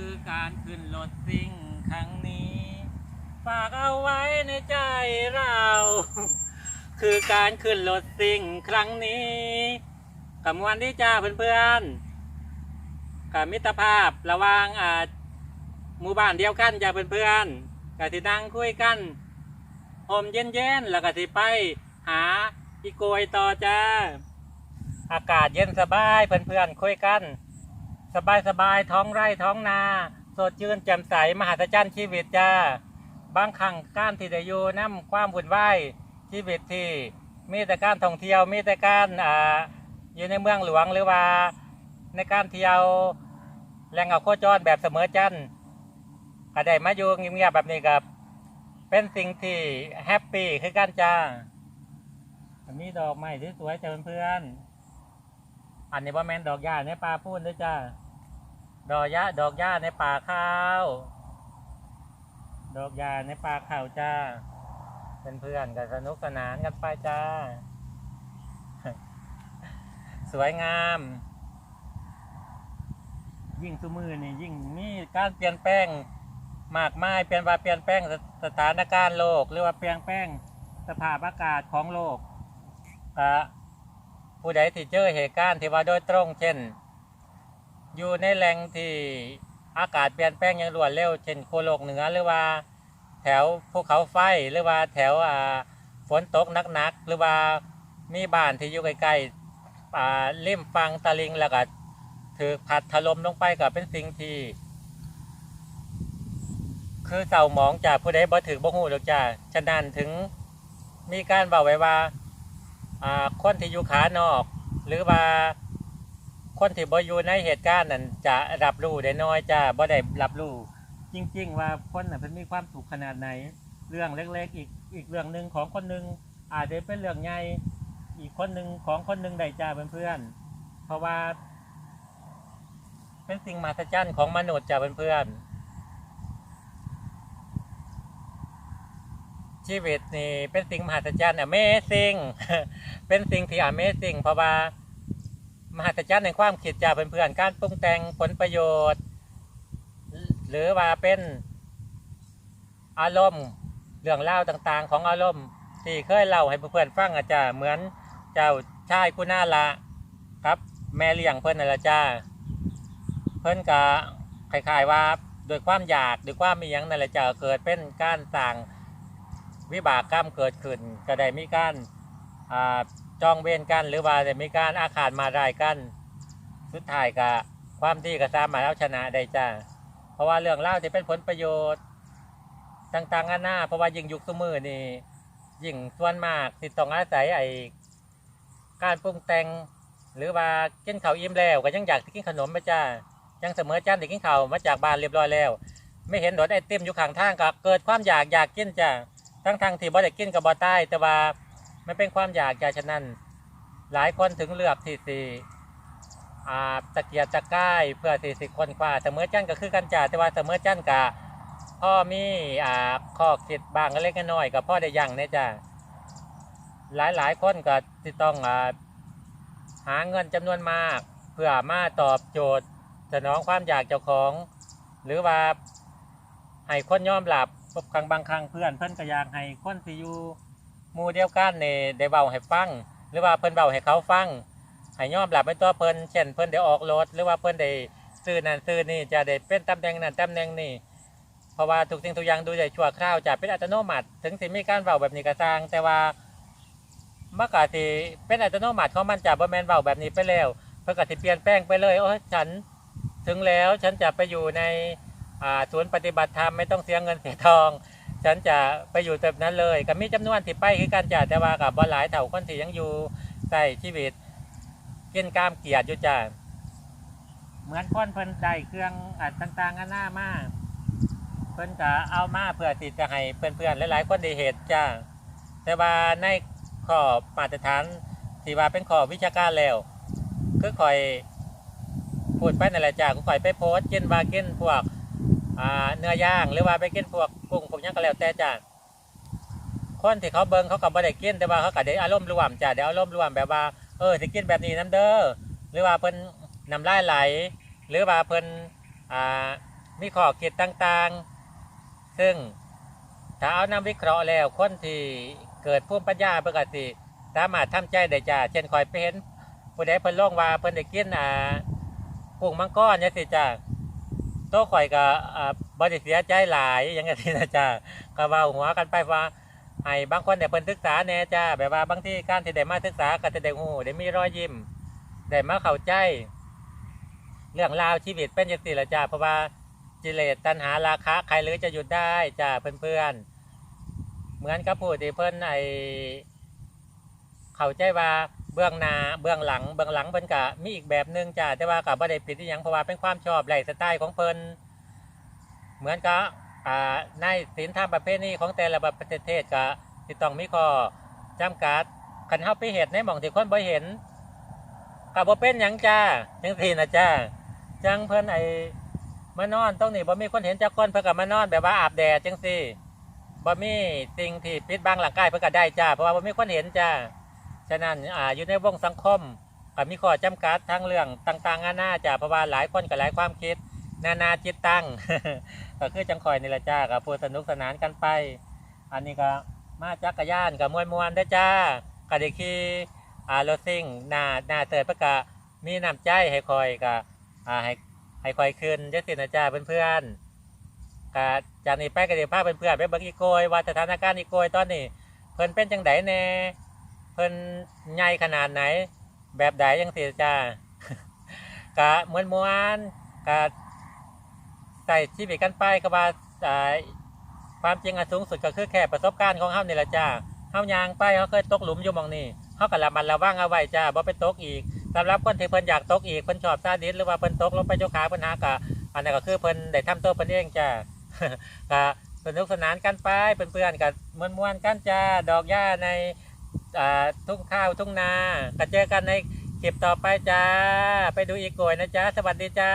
คือการขึ้นรถซิ่งครั้งนี้ฝากเอาไว้ในใจเรา คือการขึ้นรถซิ่งครั้งนี้กับมวนที่จ้าเพื่อนๆกับมิตรภาพระว่างอ่าหมู่บ้านเดียวกันจ้าเพื่อนๆกับที่นั่งคุยกันหอมเย็นๆแล้วก็ที่ไปหาอีโกยต่อจ้า อากาศเย็นสบายเพื่อนๆคุยกัน สบายสบายๆท้องไร่ท้องนา สดชื่นแจ่มใสมหัศจรรย์ชีวิตจ้าบางครั้งการที่ได้อยู่น้ำความวุ่นวายชีวิตที่มีแต่การท่องเที่ยวมีแต่การอ่าอยู่ในเมืองหลวงหรือว่าในการเที่ยวแหล่งเอาโคจรแบบเสมอจันก็ได้มาอยู่เงียบๆแบบนี้กับ เป็นสิ่งที่แฮปปี้คือกันจ้าอันนี้ดอกไม้สวยๆจ้าเพื่อนๆอันนี้ว่าแมนดอกหญ้าในป่าพูนด้วยจ้า ดอกหญ้าดอกหญ้าในป่าข้าว ดอกยาในป่าเขาจ้า เป็นเพื่อนกันสนุกสนานกันไปจ้า สวยงาม ยิ่งสมือนี่ยิ่งมีการเปลี่ยนแปลงมากมายเปลี่ยนว่าเปลี่ยนแปลงสถานการณ์โลก หรือว่าเปลี่ยนแปลงสภาพอากาศของโลกอ่ผู้ใดที่เจอเหตุการณ์ที่ว่าโดยตรงเช่น อยู่ในแหล่งที่อากาศเปลี่ยนแปลงอย่างรวดเร็ว เช่นโคโลกเหนือหรือว่าแถวภูเขาไฟหรือว่าแถวฝนตกหนักๆหรือว่ามีบ้านที่อยู่ใกล้ๆอ่าริมฟังตะลิงแล้วก็ถือพัดถล่มลงไปก็เป็นสิ่งที่ คือเศร้าหมองจากผู้ใดบ่ถือบ่ฮู้ดอกจ้าฉะนั้นถึงมีการบอกไว้ว่าอ่าคนที่อยู่ขานอก หรือว่า คนที่บ่อยู่ในเหตุการณ์นั้นจะรับรู้ได้น้อยจ้าบ่ได้รับรู้จริง ๆ ว่าคนน่ะเพิ่นมีความสุขขนาดไหน เรื่องเล็กๆ อีกอีกเรื่องหนึ่งของคนหนึ่งอาจจะเป็นเรื่องใหญ่อีกคนหนึ่งของคนหนึ่งได้จ้าเพื่อนๆเพราะว่า เป็นสิ่งมหัศจรรย์ของมนุษย์จ้าเพื่อนๆชีวิตนี่เป็นสิ่งมหัศจรรย์ Amazing เป็นสิ่งที่ Amazing เพราะว่า มหัศจรรย์ในความคิดจากเพื่อนๆการปรุงแต่งผลประโยชน์ หรือว่าเป็นอารมณ์เรื่องเล่าต่างๆ ของอารมณ์ ที่เคยเล่าให้เพื่อนๆฟังอาจจะเหมือนเจ้าชายคุณาละครับ แม่เลี้ยงเพื่อนนั่นละจ้าเพื่อนกะคล้ายๆว่าโดยความอยากโดยความมีหยังนั่นแหละจะเกิดเป็นการสั่งวิบากกรรมเกิดขึ้นก็ได้มีการอ่า จองเวรกัน หรือว่าจะมีการอาขาดมารายกัน สุดท้ายก็ความดีก็สามารถเอาชนะได้จ้าเพราะว่าเรื่องเล่าวที่เป็นผลประโยชน์ต่างๆนานาเพราะว่ายิ่งยุคสมือนี่ยิ่งส่วนมากที่ต้องอาศัยไอ้การปรุงแต่งหรือว่ากินข้าวอิ่มแล้วก็ยังอยากกินขนมไปจ้ายังเสมอจันที่กินข้าวมาจากบ้านเรียบร้อยแล้ว ไม่เห็นรถไอติมอยู่ข้างทางก็เกิดความอยากอยากกินจ้าทั้งๆที่บ่ได้กินกับบ่ใต้แต่ว่า มันเป็นความอยากอยากฉะนั้น หลายคนถึงเลือกที่สิอ่าตะเกียกตะก้ายเพื่อที่สิบคนคว้าเสมอจันก็คือกันจ่าแต่ว่าเสมอจันกะพ่อมีอ่าข้อคิดบางก็เล็กน้อยกับพ่อได้ยังเนี่ยจ้าหลายหลายคนก็ที่ต้องอ่าหาเงินจำนวนมาก เพื่อมาตอบโจทย์สนองความอยากเจ้าของ หรือว่าให้คนยอมหลับบางบางครั้งเพื่อนเพื่อนก็อยากให้คนที่อยู่ หมู่เดียวกันนี่ได้เบาให้ฟัง หรือว่าเพิ่นเบาให้เขาฟังให้ยอมรับในตัวเพิ่นเช่นเพิ่นได้ออกรถหรือว่าเพิ่นได้ซื้อนั่นซื้อนี่จะได้เป็นตำแหน่งนั้นตำแหน่งนี้เพราะว่าทุกสิ่งทุกอย่างดูได้ชั่วคราวจะเป็นอัตโนมัติ ถึงสิมีการเบาแบบนี้ก็สร้างแต่ว่าเมื่อกาสิเป็นอัตโนมัติของมันจะบ่แมนเบาแบบนี้ไปแล้วเพิ่นก็สิเปลี่ยนแปลงไปเลยโอ้ฉันถึงแล้วฉันจะไปอยู่ในอ่าศูนย์ปฏิบัติธรรมไม่ต้องเสียเงินเสียทอง ฉันจะไปอยู่แบบนั้นเลยก็มีจำนวนที่ไปคือกันจ้ะแต่ว่ากับบ่หลายเท่าคนที่ยังอยู่ใส่ชีวิตเกินกามเกียรติอยู่จ้ะเหมือนคนเพิ่นได้เครื่องอัดต่างๆนานามากเพิ่นก็เอามาเพื่อที่จะให้เพื่อนๆหลายๆคนได้เห็นจ้ะแต่ว่าในข้อมาตรฐานที่ว่าเป็นข้อวิชาการแล้วคือคอยพูดไปนั่นแหละจ้ากูข่อยไปโพสต์กินว่ากินพวก เนื้อย่างหรือว่าไปกินพวกกุ้งพวกหยังก็แล้วแต่จ้าคนที่เขาเบิ่งเขาก็บ่ได้กินแต่ว่าเขาก็ได้อารมณ์รวมจ้าได้อารมณ์รวมแบบว่าเออสิกินแบบนี้น้ำเด้อหรือว่าเพิ่นน้ำลายไหล หรือว่าเพิ่นอ่ามีข้อคิดต่างๆ ซึ่งถ้าเอานำวิเคราะห์แล้วคนที่เกิดภูมิปัญญาปกติ สามารถทำใจได้จ้าเช่นคอยไปเห็นผู้ใดเพิ่นลงว่าเพิ่นได้กินอ่ากุ้งมังกรเนี่ยสิจ้า ต๊ะข่อยก็อ่าบ่ได้เสียใจหลายอย่างเงี้ยสินะจ้าก็เว้าหัวกันไปว่าให้บางคนได้เพิ่นศึกษาแหน่จ้าแบบว่าบางที่การที่ได้มาศึกษาก็จะได้ฮู้ได้มีรอยยิ้มได้มาเข้าใจ เรื่องราวชีวิตเป็นอย่างสิละจ้าเพราะว่ากิเลสตัณหาราคะใครหรือจะหยุดได้จ้าเพื่อนๆเหมือนกับผู้ที่เพิ่นไอ เข้าใจว่าเบื้องหน้าเบื้องหลังเบื้องหลังเพิ่นกะมีอีกแบบหนึงจ้าแต่ว่ากับบ่ได้ผิดอหยังเพราะว่าเป็นความชอบไลฟ์สไตล์ของเพิ่นเหมือนกับในศีลธรรมประเภทนี้ของแต่ละประเทศก็สิดต้องมีข้อจำกัดคันเฮาไปเฮ็ดในหม่องที่คนบ่เห็นกับบ่เป็นยังจ้าจังซี่นะจ้าจังเพิ่นไอมานอนตรงนี้บ่มีคนเห็นจักคนเพิ่นก็มานอนแบบว่าอาบแดดจังซี่บ่มีสิ่งที่ปิดบังร่างกายเพิ่นก็ได้จ้าเพราะว่าบ่มีคนเห็นจ้า ฉะนั้นอ่าอยู่ในวงสังคมมีข้อจำกัดทั้งเรื่องต่างๆนานาจ้าเพราะว่าหลายคนก็หลายความคิด นานาจิตตั้ง ก็คือจังคอยนี่ละจ้าก็พูดสนุกสนานกันไป อันนี้ก็มาจักรยานกับมวนได้จ้าก็ได้ขี่อ่ารถซิ่งหน้าหน้าเติดประกามีน้ำใจให้คอยกับอ่าให้ให้คอยคืนจ้าสินะจ้าเพื่อนๆกะจากนี้ไปก็เดี๋ยวพเพื่อนๆไปเบิ่งอีโกยว่าสถานการณ์อีโกยตอนนี้เพิ่นเป็นจังไดแน่ เพิ่นใหญ่ขนาดไหน แบบใดยังเสิจ้ากะมวนมวนกะใส่ชีวิตกันไปก็ว่าอ่ความจริงอันสูงสุดก็คือแค่ประสบการณ์ของเฮานี่แหละจ้าเฮายางไปเขาเคยตกหลุมอยู่มองนี่เขาก็ระมัดระวังเอาไว้จ้าบ่ไปตกอีกสำหรับคนที่เพิ่นอยากตกอีกเพิ่นชอบซาดิสหรือว่าเพิ่นตกลงไปโจกขาเพิ่นหากะอันนั้นก็คือเพิ่นได้ทำตัวเพิ่นเองจ้าก็สนุกสนานกันไปเพื่อนๆกับมวนๆกันจ้าดอกหญ้าใน ทุ่งข้าวทุ่งนาก็เจอกันในคลิปต่อไปจ้า ไปดูอีกโกยนะจ้า สวัสดีจ้า